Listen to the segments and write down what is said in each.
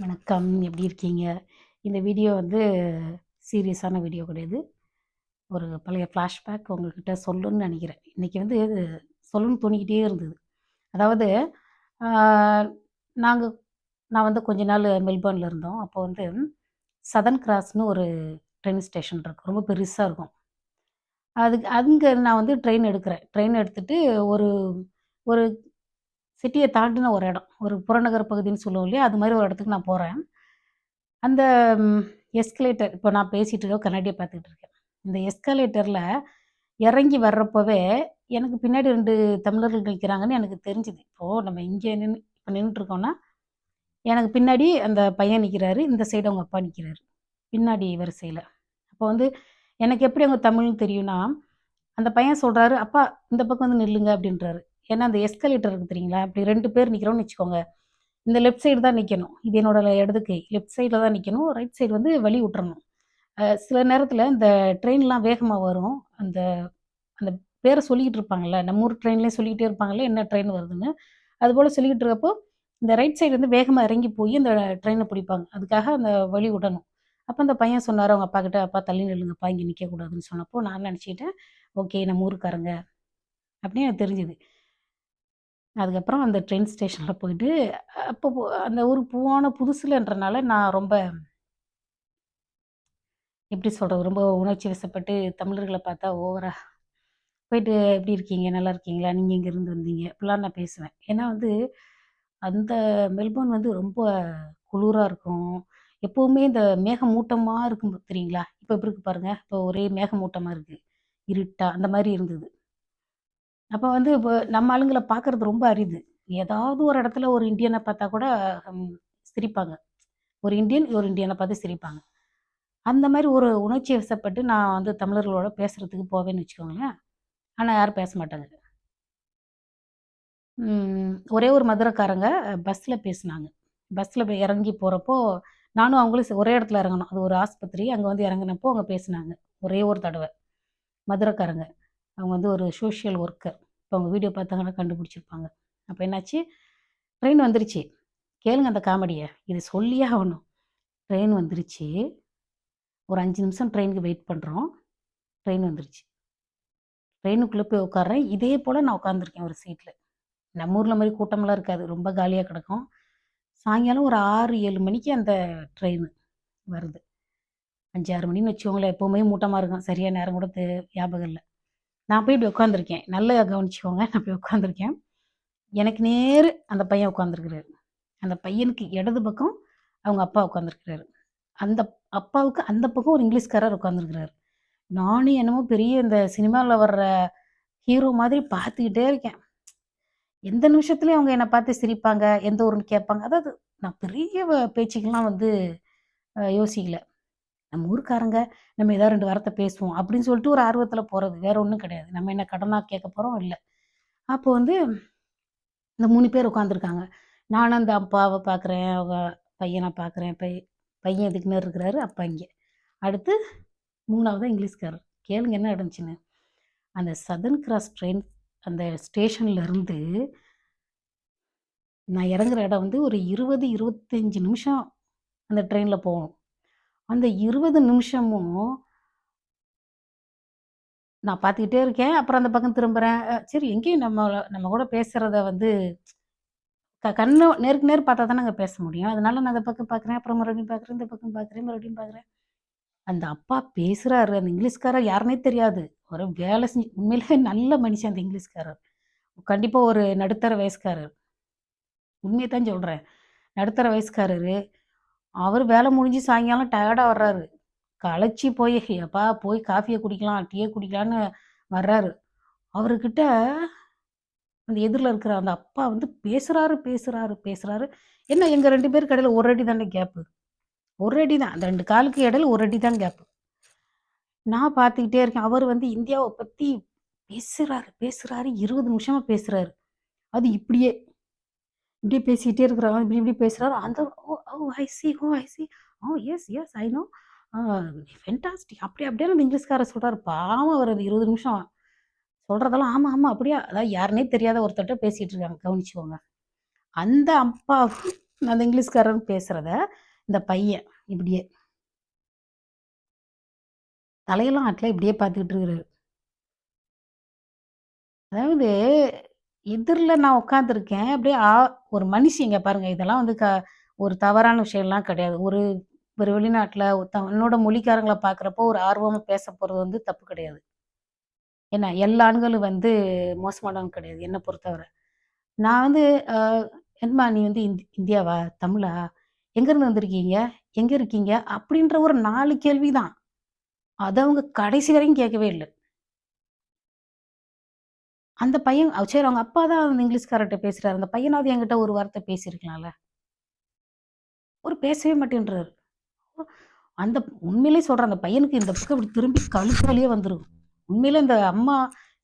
வணக்கம். எப்படி இருக்கீங்க? இந்த வீடியோ வந்து சீரியஸான வீடியோ கிடையாது. ஒரு பழைய ஃப்ளாஷ்பேக் உங்கள்கிட்ட சொல்லணும்னு நினைக்கிறேன் இன்னைக்கு வந்து சொல்லணும்னு தோணிக்கிட்டே இருந்தது. அதாவது நாங்கள் நான் வந்து கொஞ்ச நாள் மெல்பர்னில் இருந்தோம். அப்போ வந்து சதன் கிராஸ்ன்னு ஒரு ட்ரெயின் ஸ்டேஷன் இருக்கு. ரொம்ப பெருசாக இருக்கும். அதுக்கு அங்கே நான் வந்து ட்ரெயின் எடுக்கிறேன். ட்ரெயின் எடுத்துகிட்டு ஒரு ஒரு சிட்டியை தாண்டின ஒரு இடம். ஒரு புறநகர் பகுதின்னு சொல்லுவோம் இல்லையா? அது மாதிரி ஒரு இடத்துக்கு நான் போகிறேன் அந்த எஸ்கலேட்டர் இப்போ நான் பேசிகிட்டு இருக்க கண்ணாடியை பார்த்துக்கிட்டு இருக்கேன். இந்த எஸ்கலேட்டரில் இறங்கி வர்றப்பவே, எனக்கு பின்னாடி ரெண்டு தமிழர்கள் நிற்கிறாங்கன்னு எனக்கு தெரிஞ்சுது. இப்போது நம்ம இங்கே நின்று இப்போ நின்னுட்டுருக்கோம்னா, எனக்கு பின்னாடி அந்த பையன் நிற்கிறாரு இந்த சைடு அவங்க அப்பா நிற்கிறாரு பின்னாடி வரிசையில் அப்போ வந்து எனக்கு எப்படி அவங்க தமிழ்னு தெரியும்னா, அந்த பையன் சொல்கிறாரு "அப்பா இந்த பக்கம் வந்து நில்லுங்க" அப்படின்றாரு. ஏன்னா அந்த எஸ்கலேட்டர் இருக்கு தெரியுங்களா? இப்படி ரெண்டு பேர் நிற்கிறோம்னு வச்சுக்கோங்க. இந்த லெஃப்ட் சைடு தான் நிற்கணும் இது என்னோட இடது கை. லெஃப்ட் சைடில் தான் நிற்கணும் ரைட் சைடு வந்து வழி விட்டுறணும். சில நேரத்தில் இந்த ட்ரெயின்லாம் வேகமாக வரும். அந்த அந்த பேரை சொல்லிக்கிட்டு இருப்பாங்கல்ல. நம்ம ஊர் ட்ரெயின்லேயே சொல்லிக்கிட்டே இருப்பாங்கல்ல, என்ன ட்ரெயின் வருதுன்னு. அதுபோல் சொல்லிக்கிட்டு இருக்கப்போ, இந்த ரைட் சைடு வந்து வேகமாக இறங்கி போய் அந்த ட்ரெயினை பிடிப்பாங்க. அதுக்காக அந்த வழி விடணும். அப்போ அந்த பையன் சொன்னார் அவங்க அப்பாகிட்ட, "அப்பா தள்ளி நில்லுங்கப்பா, இங்கே நிற்கக்கூடாதுன்னு சொன்னப்போ நான் நினச்சிக்கிட்டேன் ஓகே நம்ம ஊருக்காரங்க அப்படின்னு எனக்கு தெரிஞ்சுது. அதுக்கப்புறம் அந்த ட்ரெயின் ஸ்டேஷனில் போயிட்டு, அப்போ அந்த ஊருக்கு போன புதுசுலன்றனால நான் ரொம்ப எப்படி சொல்கிறது ரொம்ப உணர்ச்சி வசப்பட்டு தமிழர்களை பார்த்தா ஓவரா போயிட்டு "எப்படி இருக்கீங்க? நல்லா இருக்கீங்களா? நீங்கள் இங்கேருந்து வந்தீங்க?" இப்படிலாம் நான் பேசுவேன். ஏன்னா வந்து, அந்த மெல்போர்ன் வந்து ரொம்ப குளிராக இருக்கும். எப்போவுமே இந்த மேகமூட்டமாக இருக்கும் தெரியுங்களா? இப்போ எப்படி இருக்கு பாருங்கள் இப்போ ஒரே மேகமூட்டமாக இருக்குது இருட்டா அந்த மாதிரி இருந்தது. அப்போ வந்து இப்போ நம்ம ஆளுங்களை பார்க்கறது ரொம்ப அரிது. ஏதாவது ஒரு இடத்துல ஒரு இந்தியனை பார்த்தா கூட சிரிப்பாங்க. ஒரு இந்தியன், ஒரு இந்தியனை பார்த்து சிரிப்பாங்க. அந்த மாதிரி ஒரு உணர்ச்சி வசப்பட்டு நான் வந்து தமிழர்களோட பேசுறதுக்கு போவேன்னு வச்சுக்கோங்களேன். ஆனால் யாரும் பேச மாட்டாங்க. ம். ஒரே ஒரு மதுரக்காரங்க பஸ்ஸில் பேசுனாங்க. பஸ்ஸில் இறங்கி போகிறப்போ நானும் அவங்களும் ஒரே இடத்துல இறங்கணும். அது ஒரு ஆஸ்பத்திரி. அங்கே வந்து இறங்குனப்போ அவங்க பேசுனாங்க. ஒரே ஒரு தடவை மதுரைக்காரங்க அவங்க வந்து ஒரு சோஷியல் ஒர்க்கர். இப்போ அவங்க வீடியோ பார்த்தாங்கன்னா கண்டுபிடிச்சிருப்பாங்க. அப்போ என்னாச்சு, ட்ரெயின் வந்துருச்சு. கேளுங்க அந்த காமெடியை இது சொல்லியே ஆகணும். ட்ரெயின் வந்துருச்சு. ஒரு அஞ்சு நிமிஷம் ட்ரெயினுக்கு வெயிட் பண்ணுறோம் ட்ரெயின் வந்துருச்சு. ட்ரெயினுக்குள்ளே போய் உட்கார்றேன். இதே போல் நான் உட்காந்துருக்கேன் ஒரு சீட்டில் நம்ம ஊரில் மாதிரி கூட்டமெல்லாம் இருக்காது. ரொம்ப காலியாக கிடக்கும். சாயங்காலம் ஒரு 6, 7 மணிக்கு அந்த ட்ரெயின் வருது. 5, 6 மணின்னு வச்சுக்கோங்களேன். எப்போவுமே மூட்டமாக இருக்கும். சரியாக நேரம் கூட ஞாபகம் இல்லை நான் போய் இப்படி உட்காந்துருக்கேன். நல்லா கவனிச்சுக்கோங்க. நான் போய் உட்காந்துருக்கேன். எனக்கு நேர் அந்த பையன் உட்காந்துருக்கிறாரு. அந்த பையனுக்கு இடது பக்கம் அவங்க அப்பா உட்காந்துருக்கிறாரு. அந்த அப்பாவுக்கு அந்த பக்கம் ஒரு இங்கிலீஷ்காரர் உட்காந்துருக்கிறாரு. நானும் என்னமோ பெரிய இந்த சினிமாவில் வர்ற ஹீரோ மாதிரி பார்த்துக்கிட்டே இருக்கேன். எந்த நிமிஷத்துலேயும் அவங்க என்னை பார்த்து சிரிப்பாங்க. எந்த ஊருன்னு கேட்பாங்க. அதாவது நான் பெரிய பேச்சுக்கெல்லாம் வந்து யோசிக்கல. நம்ம ஊருக்காரங்க நம்ம ஏதாவது 2 வார்த்தை பேசுவோம் அப்படின்னு சொல்லிட்டு ஒரு ஆர்வத்தில் போகிறது வேற ஒன்றும் கிடையாது. நம்ம என்ன கடனாக கேட்க போகிறோம் இல்லை அப்போ வந்து இந்த மூணு பேர் உட்காந்துருக்காங்க. நானும் அந்த அப்பாவை பார்க்குறேன். அவ பையனை பார்க்குறேன். பை பையன் இதுக்கு நேர் இருக்கிறாரு. அப்பா இங்கே அடுத்து மூணாவது இங்கிலீஷ்காரர். கேளுங்க என்ன நடந்துச்சுன்னு. அந்த சதர்ன் கிராஸ் ட்ரெயின் அந்த ஸ்டேஷன்லேருந்து நான் இறங்குற இடம் வந்து ஒரு 20, 25 நிமிஷம் அந்த ட்ரெயினில் போகணும். அந்த 20 நிமிஷமும் நான் பார்த்துக்கிட்டே இருக்கேன். அப்புறம் அந்த பக்கம் திரும்புகிறேன் சரி எங்கேயும் நம்ம நம்ம கூட பேசுகிறத வந்து க கண்ணு நேருக்கு நேர் பார்த்தா நாங்கள் பேச முடியும். அதனால நான் அந்த பக்கம் பார்க்குறேன். அப்புறம் மறுபடியும் பார்க்குறேன். இந்த பக்கம் பார்க்குறேன். மறுபடியும் பார்க்குறேன். அந்த அப்பா பேசுகிறாரு அந்த இங்கிலீஷ்காரர் யாருன்னே தெரியாது. ஒரு வேலை செஞ்சு உண்மையிலேயே நல்ல மனுஷன் அந்த இங்கிலீஷ்காரர். கண்டிப்பாக ஒரு நடுத்தர வயசுக்காரர். உண்மையை தான் சொல்கிறேன் நடுத்தர வயசுக்காரரு. அவர் வேலை முடிஞ்சு சாயங்காலம் டயர்டாக வர்றாரு. களைச்சி போய் எப்பா போய் காஃபியை குடிக்கலாம், டீயை குடிக்கலான்னு வர்றாரு. அவர்கிட்ட அந்த எதிரில் இருக்கிற அந்த அப்பா வந்து பேசுகிறாரு பேசுகிறாரு பேசுகிறாரு என்ன எங்கள் ரெண்டு பேருக்கு இடையில ஒரு அடி தானே கேப்பு. ஒரு அடி தான். அந்த ரெண்டு காலுக்கு இடையில ஒரு அடி தான் கேப்பு. நான் பார்த்துக்கிட்டே இருக்கேன். அவர் வந்து இந்தியாவை பற்றி பேசுகிறாரு பேசுகிறாரு இருபது நிமிஷமாக பேசுகிறாரு அது இப்படியே. இப்படி பேசிக்கிட்டே இருக்கிறாரு. இப்படி இப்படி பேசுகிறார் அந்த oh O I see oh I see. Oh yes yes I know. Fantastic. அப்படி அப்படியே அந்த இங்கிலீஷ்காரர் சொல்கிறார் பாவம் அவரு அந்த 20 நிமிஷம் சொல்கிறதெல்லாம் ஆமாம் ஆமாம் அப்படியே அதாவது யாருன்னே தெரியாத ஒருத்தர்கிட்ட பேசிகிட்டு இருக்காங்க. கவனிச்சுக்கோங்க. அந்த அப்பா அந்த இங்கிலீஷ்காரன் பேசுகிறத இந்த பையன் இப்படியே தலையெல்லாம் ஆட்டில் இப்படியே பார்த்துக்கிட்டு இருக்கிறாரு. அதாவது எதிர்ல நான் உட்காந்துருக்கேன். அப்படியே ஆ ஒரு மனுஷிங்க பாருங்க. இதெல்லாம் வந்து க ஒரு தவறான விஷயம்லாம் கிடையாது. ஒரு ஒரு வெளிநாட்ல தன்னோட மொழிக்காரங்கள பார்க்குறப்போ ஒரு ஆர்வமா பேச போறது வந்து தப்பு கிடையாது. ஏன்னா, எல்லா ஆண்களும் வந்து மோசமானவங்க கிடையாது, என்ன பொறுத்தவர. நான் வந்து அ நீ வந்து இந் இந்தியாவா? தமிழா? எங்கேருந்து வந்திருக்கீங்க? எங்க இருக்கீங்க?" அப்படின்ற ஒரு 4 கேள்வி தான். அத அவங்க கடைசி வரைக்கும் கேட்கவே இல்ல. அந்த பையன் சரி அவங்க அப்பா தான் அந்த இங்கிலீஷ்காரர்கிட்ட பேசுறாரு. அந்த பையனாவது என்கிட்ட ஒரு வார்த்தை பேசியிருக்கலாம்ல. ஒரு பேசவே மாட்டேன்றாரு. அந்த உண்மையிலேயே சொல்றேன். அந்த பையனுக்கு இந்த பக்கம் இப்படி திரும்பி கழுத்து வலியே வந்துடும் உண்மையிலே அந்த அம்மா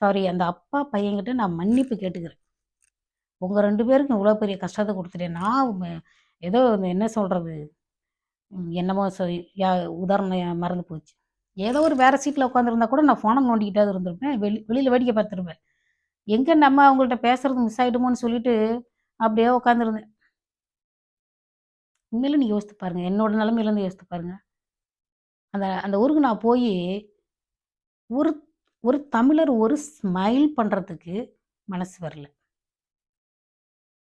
சாரி அந்த அப்பா பையன்கிட்ட நான் மன்னிப்பு கேட்டுக்கிறேன். உங்க 2 பேருக்கும் இவ்வளோ பெரிய கஷ்டத்தை கொடுத்துட்டேன் நான் ஏதோ என்ன சொல்றது? என்னமோ யா உதாரணம் மறந்து போச்சு. ஏதோ ஒரு வேற சீட்டில் உட்காந்துருந்தா கூட நான் ஃபோனை நோண்டிக்கிட்டாவது இருந்திருப்பேன். வெளி வெளியில் வேடிக்கை பார்த்துருப்பேன். எங்கே நம்ம அவங்கள்ட்ட பேசுறது மிஸ் ஆகிடுமோன்னு சொல்லிட்டு, அப்படியே உட்காந்துருந்தேன். உண்மையில நீ யோசித்து பாருங்க. என்னோட நிலைமையிலேருந்து யோசித்து பாருங்க. அந்த அந்த ஊருக்கு நான் போய் ஒரு ஒரு தமிழர் ஒரு ஸ்மைல் பண்ணுறதுக்கு மனசு வரல.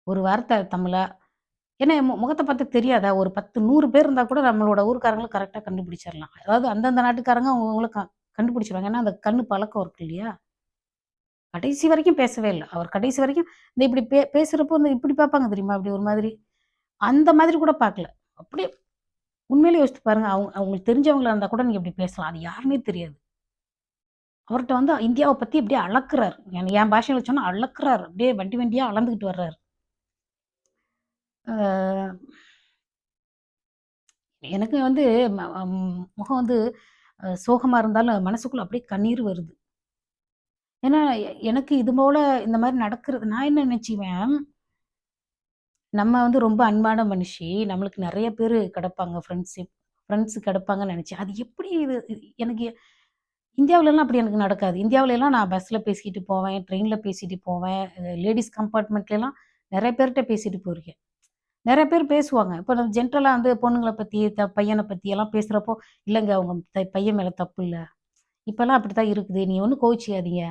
ஒரு வார்த்தை தமிழா ஏன்னா என் பார்த்து தெரியாதா? ஒரு பத்து நூறு பேர் இருந்தால் கூட நம்மளோட ஊருக்காரங்களும் கரெக்டாக கண்டுபிடிச்சிடலாம் அதாவது அந்தந்த நாட்டுக்காரங்க அவங்கவங்கள க கண்டுபிடிச்சிருவாங்க ஏன்னா, அந்த கண்ணு பழக்கம் இருக்கு இல்லையா? கடைசி வரைக்கும் பேசவே இல்லை அவர் கடைசி வரைக்கும் இந்த இப்படி பே பேசுகிறப்போ இந்த இப்படி பார்ப்பாங்க தெரியுமா? அப்படி ஒரு மாதிரி. அந்த மாதிரி கூட பார்க்கல. அப்படியே உண்மையிலே யோசித்து பாருங்க. அவங்க அவங்களுக்கு தெரிஞ்சவங்களா இருந்தால் கூட நீங்கள் இப்படி பேசலாம். அது யாருன்னே தெரியாது. அவர்கிட்ட வந்து இந்தியாவை பற்றி அப்படியே அளக்குறாரு. என் என் பாஷையில சொன்னா அளக்குறாரு. அப்படியே வண்டி வண்டியாக அளந்துக்கிட்டு வர்றாரு. எனக்கு வந்து முகம் வந்து சோகமாக இருந்தாலும் மனசுக்குள்ளே அப்படியே கண்ணீர் வருது. ஏன்னா, எனக்கு இது போல இந்த மாதிரி நடக்கிறது நான் என்ன நினச்சிவேன் நம்ம வந்து ரொம்ப அன்பான மனுஷி. நம்மளுக்கு நிறைய பேர் கிடப்பாங்க ஃப்ரெண்ட்ஷிப் ஃப்ரெண்ட்ஸ் கிடப்பாங்கன்னு நெனச்சேன். அது எப்படி இது எனக்கு இந்தியாவிலலாம் அப்படி எனக்கு நடக்காது. இந்தியாவிலலாம் நான் பஸ்ஸில் பேசிக்கிட்டு போவேன், ட்ரெயினில் பேசிட்டு போவேன். லேடிஸ் கம்பார்ட்மெண்ட்லலாம் நிறைய பேர்கிட்ட பேசிட்டு போயிருக்கேன். நிறைய பேர் பேசுவாங்க. இப்போ நம்ம ஜென்ரலாக வந்து பொண்ணுங்களை பற்றி த பையனை பற்றி எல்லாம் பேசுகிறப்போ இல்லைங்க அவங்க த பையன் மேலே தப்பு இல்லை இப்போல்லாம் அப்படி தான் இருக்குது. நீ ஒன்றும் கோவிச்சிக்காதீங்க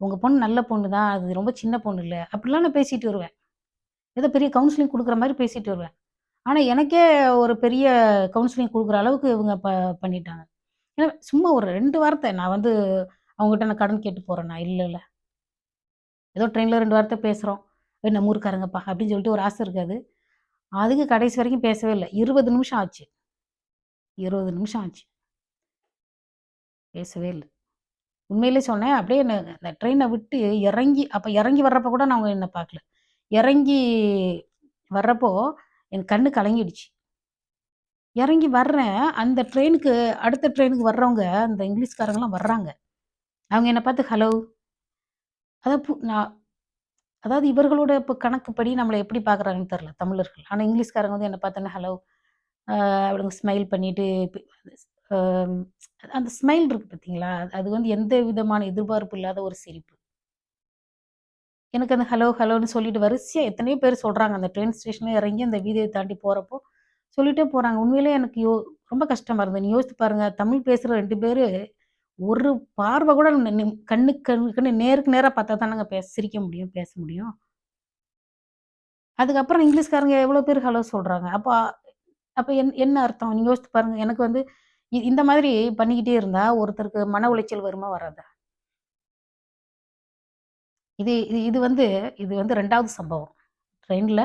உங்கள் பொண்ணு நல்ல பொண்ணு தான். அது ரொம்ப சின்ன பொண்ணு இல்லை அப்படிலாம் நான் பேசிட்டு வருவேன். ஏதோ பெரிய கவுன்சிலிங் கொடுக்குற மாதிரி பேசிட்டு வருவேன். ஆனால் எனக்கே ஒரு பெரிய கவுன்சிலிங் கொடுக்குற அளவுக்கு இவங்க ப பண்ணிட்டாங்க. ஏன்னா, சும்மா ஒரு ரெண்டு வார்த்தை நான் வந்து அவங்ககிட்ட நான் கடன் கேட்டு போகிறேன்னா இல்லை இல்லை ஏதோ ட்ரெயினில் ரெண்டு வார்த்தை பேசுகிறோம் என்ன நம்ம அப்படின்னு சொல்லிட்டு ஒரு ஆசை இருக்காது. அதுக்கு கடைசி வரைக்கும் பேசவே இல்லை இருபது நிமிஷம் ஆச்சு. 20 நிமிஷம் ஆச்சு. பேசவே இல்லை உண்மையிலே சொன்னேன். அப்படியே என்ன அந்த ட்ரெயினை விட்டு இறங்கி அப்போ இறங்கி வர்றப்போ கூட நான் அவங்க என்னை பார்க்கல. இறங்கி வர்றப்போ என் கண்ணு கலங்கிடுச்சு. இறங்கி வர்றேன். அந்த ட்ரெயினுக்கு அடுத்த ட்ரெயினுக்கு வர்றவங்க, அந்த இங்கிலீஷ்காரங்கலாம் வர்றாங்க. அவங்க என்னை பார்த்து ஹலோ. அதான் பு நான் அதாவது இவர்களோட இப்போ கணக்குப்படி நம்மளை எப்படி பார்க்குறாங்கன்னு தெரில தமிழர்கள். ஆனால் இங்கிலீஷ்காரங்க வந்து என்னை பார்த்தோன்னா ஹலோ. அவளுங்க ஸ்மைல் பண்ணிட்டு அந்த ஸ்மைல் இருக்கு பார்த்தீங்களா? அது வந்து எந்த விதமான எதிர்பார்ப்பு இல்லாத ஒரு சிரிப்பு. எனக்கு அந்த ஹலோ, ஹலோன்னு சொல்லிட்டு வரிசையா எத்தனையோ பேர் சொல்கிறாங்க அந்த ட்ரெயின் ஸ்டேஷனில் இறங்கி அந்த வீதியை தாண்டி போகிறப்போ சொல்லிட்டே போகிறாங்க உண்மையிலேயே எனக்கு யோ ரொம்ப கஷ்டமாக இருந்தது. நீ யோசித்து பாருங்க. தமிழ் பேசுகிற ரெண்டு பேர் ஒரு பார்வை கூட கண்ணு கண்ணு கண்ணுக்குன்னு நேருக்கு நேராக பார்த்தா தானங்க பேச சிரிக்க முடியும், பேச முடியும். அதுக்கப்புறம் இங்கிலீஷ்காரங்க எவ்வளோ பேர் ஹலோ சொல்கிறாங்க அப்போ அப்போ என் என்ன அர்த்தம்? நீங்கள் யோசித்து பாருங்க. எனக்கு வந்து இந்த மாதிரி பண்ணிக்கிட்டே இருந்தா ஒருத்தருக்கு மன உளைச்சல் வருமா? வராதா? இது இது இது வந்து இது வந்து ரெண்டாவது சம்பவம். ட்ரெயின்ல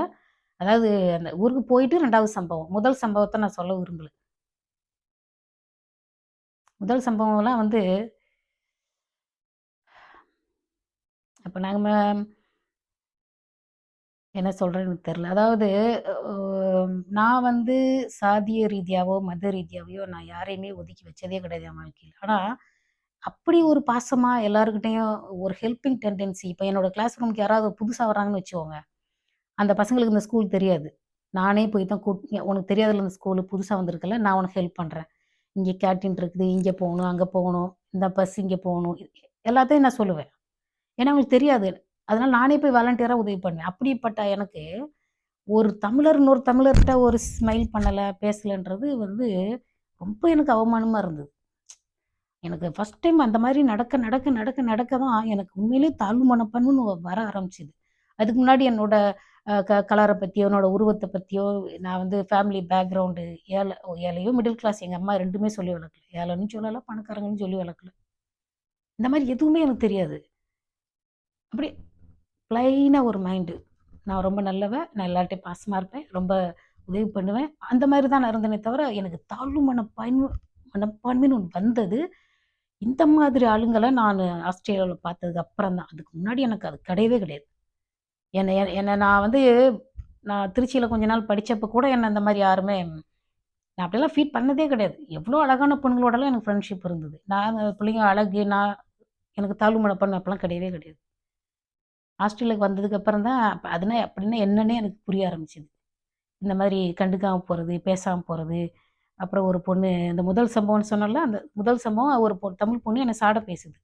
அதாவது அந்த ஊருக்கு போயிட்டு ரெண்டாவது சம்பவம். முதல் சம்பவத்தை நான் சொல்ல விரும்பல. முதல் சம்பவம்லாம் வந்து அப்ப நாங்க என்ன சொல்கிறேன்னு எனக்கு தெரில அதாவது நான் வந்து சாதிய ரீதியாவோ, மத ரீதியாவையோ நான் யாரையுமே ஒதுக்கி வச்சதே கிடையாது என் வாழ்க்கையில் ஆனால் அப்படி ஒரு பாசமாக எல்லாருக்கிட்டேயும் ஒரு ஹெல்பிங் டெண்டன்சி இப்போ என்னோட கிளாஸ் ரூமுக்கு யாராவது புதுசாக வராங்கன்னு வச்சுக்கோங்க. அந்த பசங்களுக்கு இந்த ஸ்கூல் தெரியாது. நானே போய் தான் கூட் "உனக்கு தெரியாதுல்ல இந்த ஸ்கூலு புதுசாக வந்திருக்குல்ல, நான் உனக்கு ஹெல்ப் பண்ணுறேன் இங்கே கேன்டீன் இருக்குது. இங்கே போகணும் அங்கே போகணும். இந்த பஸ் இங்கே போகணும்." எல்லாத்தையும் நான் சொல்லுவேன். ஏன்னா அவங்களுக்கு தெரியாது. அதனால நானே போய் வாலண்டியராக உதவி பண்ணேன். அப்படிப்பட்ட எனக்கு ஒரு தமிழர் இன்னொரு தமிழர்கிட்ட ஒரு ஸ்மைல் பண்ணலை பேசலைன்றது வந்து ரொம்ப எனக்கு அவமானமாக இருந்தது. எனக்கு ஃபஸ்ட் டைம் அந்த மாதிரி நடக்க நடக்க நடக்க நடக்க தான் எனக்கு உண்மையிலே தாழ்வு மனப்பான்மைன்னு வர ஆரம்பிச்சுது. அதுக்கு முன்னாடி என்னோட க கலரை பற்றியோ என்னோட உருவத்தை பற்றியோ நான் வந்து ஃபேமிலி பேக்ரவுண்டு ஏழை ஏழையோ மிடில் கிளாஸ் எங்கள் அம்மா ரெண்டுமே சொல்லி வளர்க்கல. ஏழைன்னு சொல்லலை பணக்காரங்கன்னு சொல்லி வளர்க்கல. இந்த மாதிரி எதுவுமே எனக்கு தெரியாது. அப்படி ப்ளைனாக ஒரு மைண்டு நான் ரொம்ப நல்லவன் நான் எல்லார்ட்டையும் பாசமாக இருப்பேன் ரொம்ப உதவி பண்ணுவேன். அந்த மாதிரி தான் நான் இருந்தேனே தவிர எனக்கு தாழ்வு மனப்பான்மை மனப்பான்மைன்னு ஒன்று வந்தது. இந்த மாதிரி ஆளுங்களை நான் ஆஸ்திரேலியாவில் பார்த்ததுக்கு அப்புறம் தான். அதுக்கு முன்னாடி எனக்கு அது கிடையவே கிடையாது. என்னை என்னை- நான் வந்து நான் திருச்சியில் கொஞ்ச நாள் படித்தப்போ கூட என்னை அந்த மாதிரி யாருமே நான் அப்படியெல்லாம் ஃபீட் பண்ணதே கிடையாது. எவ்வளோ அழகான பொண்ணுங்களோடலாம் எனக்கு ஃப்ரெண்ட்ஷிப் இருந்தது. நான் பிள்ளைங்க அழகு நான் எனக்கு தாழ்வு மனப்பான்மை அப்போலாம் கிடையவே கிடையாது. ஹாஸ்டலுக்கு வந்ததுக்கு அப்புறம் தான் அப்ப அதுனா அப்படின்னா என்னன்னே எனக்கு புரிய ஆரம்பிச்சிது. இந்த மாதிரி கண்டுக்காமல் போகிறது பேசாமல் போகிறது அப்புறம் ஒரு பொண்ணு இந்த முதல் சம்பவம்னு சொன்னால அந்த முதல் சம்பவம் ஒரு பொ தமிழ் பொண்ணு என்னை சாட பேசுது.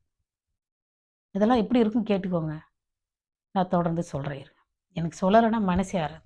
இதெல்லாம் எப்படி இருக்கும் கேட்டுக்கோங்க. நான் தொடர்ந்து சொல்கிறேன் எனக்கு சொல்லலைன்னா மனசே ஆறாது.